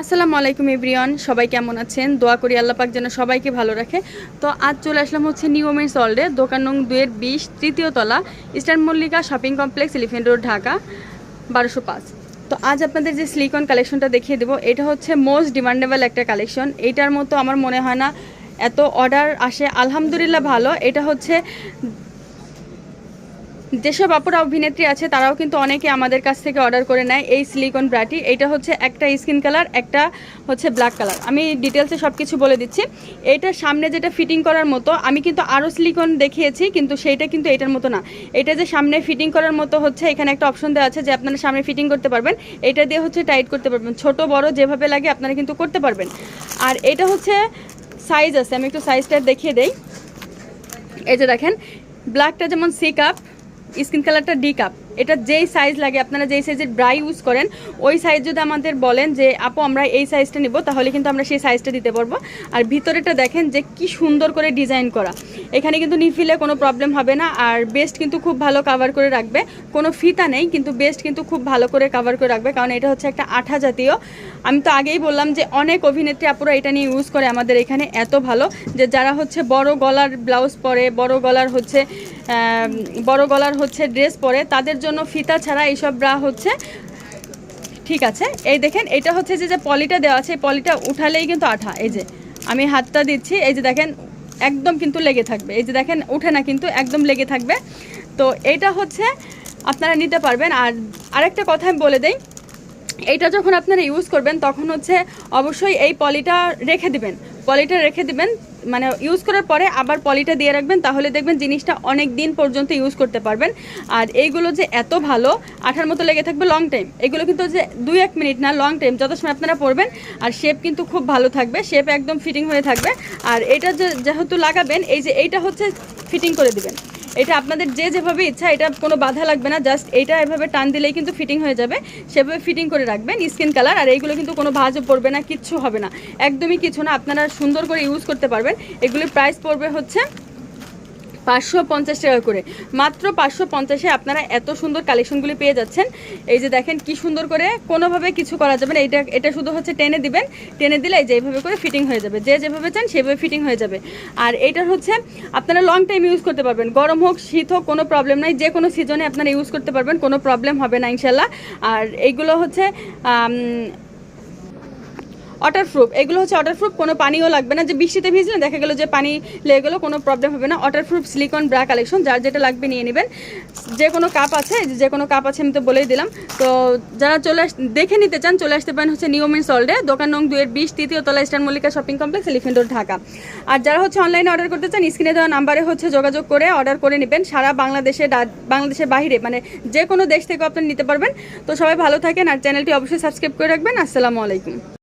আসসালামু আলাইকুম এভরিওয়ান, সবাই কেমন আছেন? দোয়া করি আল্লাহ পাক যেন সবাইকে ভালো রাখে। তো আজ চলে আসলাম হচ্ছে নিউ ওমেন্স ওয়ার্ল্ডে, দোকান নং দুয়ের বিশ, তৃতীয় তলা, eastern Mallika shopping complex, elephant road, Dhaka, বারোশো পাঁচ। তো আজ আপনাদের যে স্লিকন কালেকশনটা দেখিয়ে দেবো, এটা হচ্ছে মোস্ট ডিমান্ডেবল একটা কালেকশন এইটার মতো আমার মনে হয় না, এত অর্ডার আসে, আলহামদুলিল্লাহ ভালো। এটা হচ্ছে যেসব অপরা অভিনেত্রী আছে, তারাও কিন্তু অনেকে আমাদের কাছ থেকে অর্ডার করে নেয় এই সিলিকন ব্রাটি এইটা হচ্ছে একটা স্কিন কালার একটা হচ্ছে ব্ল্যাক কালার আমি ডিটেলসে সব কিছু বলে দিচ্ছি। এইটার সামনে যেটা ফিটিং করার মতো, আমি কিন্তু আরও সিলিকন দেখিয়েছি, কিন্তু সেইটা কিন্তু এটার মতো না। এটা যে সামনে ফিটিং করার মতো হচ্ছে, এখানে একটা অপশন দেওয়া আছে যে আপনারা সামনে ফিটিং করতে পারবেন। এটা দিয়ে হচ্ছে টাইট করতে পারবেন। ছোট, বড় যেভাবে লাগে আপনারা কিন্তু করতে পারবেন। আর এটা হচ্ছে সাইজ আছে, আমি একটু সাইজটা দেখিয়ে দেই। এই যে দেখেন ব্ল্যাকটা যেমন সিক কাপ স্কিন কালারটা ডি কাপ। এটা যেই সাইজ লাগে, আপনারা যেই সাইজের ব্রাই ইউজ করেন, ওই সাইজ যদি আমাদের বলেন যে, আপু, আমরা এই সাইজটা নিব, তাহলে কিন্তু আমরা সেই সাইজটা দিতে পারব। আর ভিতরেটা দেখেন যে, কি সুন্দর করে ডিজাইন করা। এখানে কিন্তু নিফিলে কোনো প্রবলেম হবে না, আর বেস্ট কিন্তু খুব ভালো কাভার করে রাখবে। কোনো ফিতা নেই, কিন্তু বেস্ট কিন্তু খুব ভালো করে কাভার করে রাখবে, কারণ এটা হচ্ছে একটা আঠা জাতীয়। আমি তো আগেই বললাম যে, অনেক অভিনেত্রী আপুরা এটা নিয়ে ইউজ করে আমাদের এখানে, এত ভালো যে, যারা হচ্ছে বড় গলার ব্লাউজ পরে, বড় গলার হচ্ছে বড় গলার হচ্ছে ড্রেস পরে, তাদের জন্য ফিতা ছাড়া এইসব ব্রা হচ্ছে, ঠিক আছে। এই দেখেন, এটা হচ্ছে যে যে পলিটা দেওয়া আছে, এই পলিটা উঠালেই কিন্তু আঠা, এই যে। আমি হাতটা দিচ্ছি, এই যে দেখেন, একদম কিন্তু লেগে থাকবে। এই যে দেখেন, উঠে না কিন্তু একদম লেগে থাকবে। তো এটা হচ্ছে, আপনারা নিতে পারবেন। আর আরেকটা কথা আমি বলে দেই, এইটা যখন আপনারা ইউজ করবেন, তখন হচ্ছে অবশ্যই এই পলিটা রেখে দিবেন। পলিটা রেখে দিবেন মানে ইউজ করার পরে আবার পলিটা দিয়ে রাখবেন, তাহলে দেখবেন জিনিসটা অনেক দিন পর্যন্ত ইউজ করতে পারবেন। আর এইগুলো যে এত ভালো, আঠার মতো লেগে থাকবে লং টাইম এগুলো কিন্তু যে দুই এক মিনিট না লং টাইম যত সময় আপনারা পরবেন, আর শেপ কিন্তু খুব ভালো থাকবে শেপ একদম ফিটিং হয়ে থাকবে। আর এটা যেহেতু লাগাবেন, এই যে এইটা হচ্ছে ফিটিং করে দিবেন। এটা আপনাদের যে যেভাবে ইচ্ছা, এটা কোনো বাধা লাগবে না। জাস্ট এটা এভাবে টান দিলেই কিন্তু ফিটিং হয়ে যাবে। সেভাবে ফিটিং করে রাখবেন স্কিন কালার আর এইগুলো কিন্তু কোনো ভাজও পড়বে না, কিচ্ছু হবে না। একদমই কিছু না, আপনারা সুন্দর করে ইউজ করতে পারবেন। এগুলির প্রাইস পড়বে হচ্ছে পাঁচশো পঞ্চাশ টাকা করে। মাত্র পাঁচশো পঞ্চাশে আপনারা এত সুন্দর কালেকশনগুলি পেয়ে যাচ্ছেন। এই যে দেখেন কি সুন্দর করে কোনোভাবে কিছু করা যাবে না। এটা এটা শুধু হচ্ছে টেনে দিবেন। টেনে দিলে যে এইভাবে করে ফিটিং হয়ে যাবে। যে যেভাবে চান সেভাবে ফিটিং হয়ে যাবে। আর এটার হচ্ছে আপনারা লং টাইম ইউজ করতে পারবেন। গরম হোক, শীত হোক, কোনো প্রবলেম নাই। যে কোনো সিজনে আপনারা ইউজ করতে পারবেন। কোনো প্রবলেম হবে না ইনশাল্লাহ। আর এইগুলো হচ্ছে আম, ওয়াটার প্রুফ এগুলো হচ্ছে ওয়াটার প্রুফ কোনো পানিও লাগবে না। যে বৃষ্টিতে ভিজলে দেখা গেলো যে পানি লেগে গেলো কোনো প্রবলেম হবে না। Waterproof silicone bra collection যার যেটা লাগবে নিয়ে নেবেন। যে কোনো কাপ আছে যে কোনো কাপ আছে আমি তো বলেই দিলাম। তো যারা চলে দেখে নিতে চান চলে আসতে পারেন হচ্ছে নিয়মিন সল্ডে দোকান নং দুয়ের বিশ তৃতীয় তলা eastern Mallika shopping complex elephant road Dhaka. আর যারা হচ্ছে অনলাইনে অর্ডার করতে চান স্ক্রিনে দেওয়া নাম্বারে হচ্ছে যোগাযোগ করে অর্ডার করে নেবেন। সারা বাংলাদেশে বাংলাদেশের বাইরে মানে যে কোনো দেশ থেকে আপনি নিতে পারবেন। তো সবাই ভালো থাকেন আর চ্যানেলটি অবশ্যই সাবস্ক্রাইব করে রাখবেন। আসসালামু আলাইকুম।